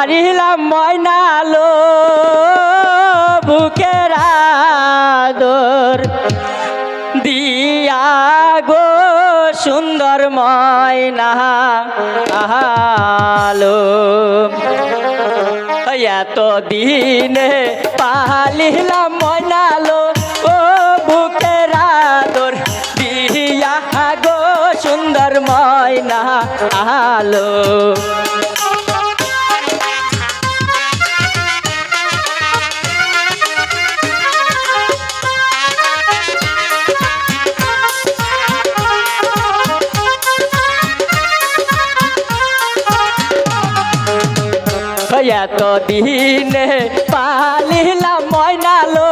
পারিলাম ময়না লো বুকের আদর দিয়া গো সুন্দর ময়না আহালো এত দিনে পালিলাম ময়নালো ও বুকের আদর দিয়া গো সুন্দর ময়না আহালো এত দিনে পালিলাম ময়নালো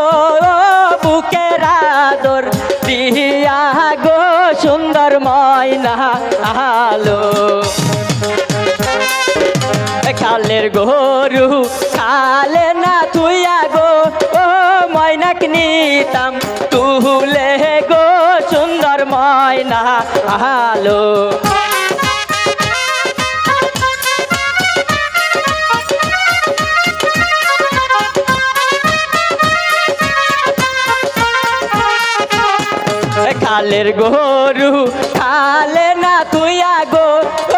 বুকের আদর। দিয়া গো সুন্দর ময়না আলো। খালের গরু খালে না তুইয়া গো, ও ময়নাক নিতাম তুলে গো সুন্দর ময়না আলো। খালের গরু খালে না তুইয়া গো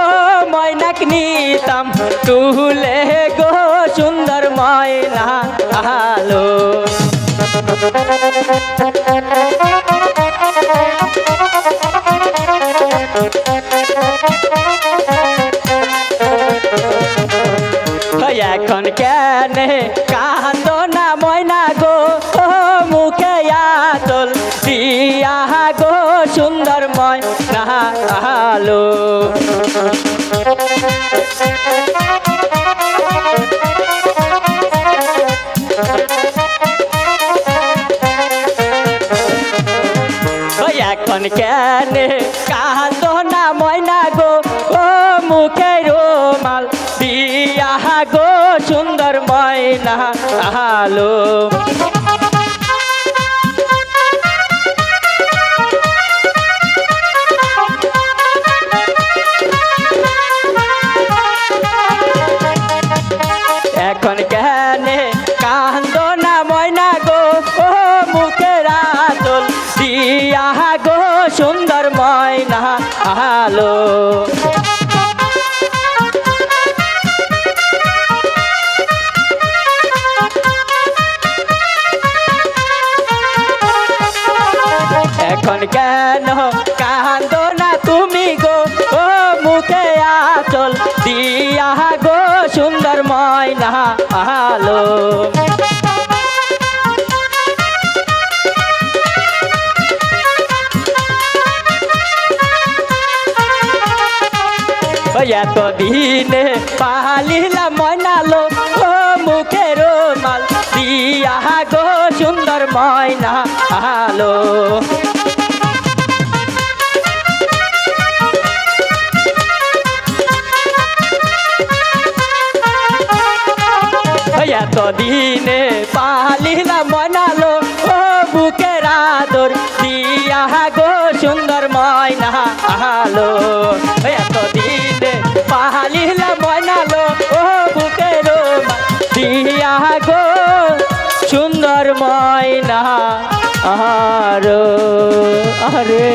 ও ময়নাক নিতাম। তুলে গো সুন্দর ময়না আলো। এখন কেন কান্দ না ময়না গো মুখে আতল দিয়া গো সুন্দর ময়না আলো এখন কেন? কান্দ না ময়না গো, ও মুখে রোমাল দিয়া গো সুন্দর ময়না আলো এখন কেন? কান্দ না ময়না গো, ও মুখের আদল দিয়া গো সুন্দর ময়না আলো। এখন কেন? কান্দ আলো এত দিনে পালিলাম ময়নালো ও মুখের মাল দিয়া গো সুন্দর ময়না আলো। দিনে পালিলাম মনালো, ও বুকের আদর দিয়া গো সুন্দর ময়না আলো। এত দিনে পালিলাম মনালো, ও বুকের দিয়া গো সুন্দর ময়না আরও আরে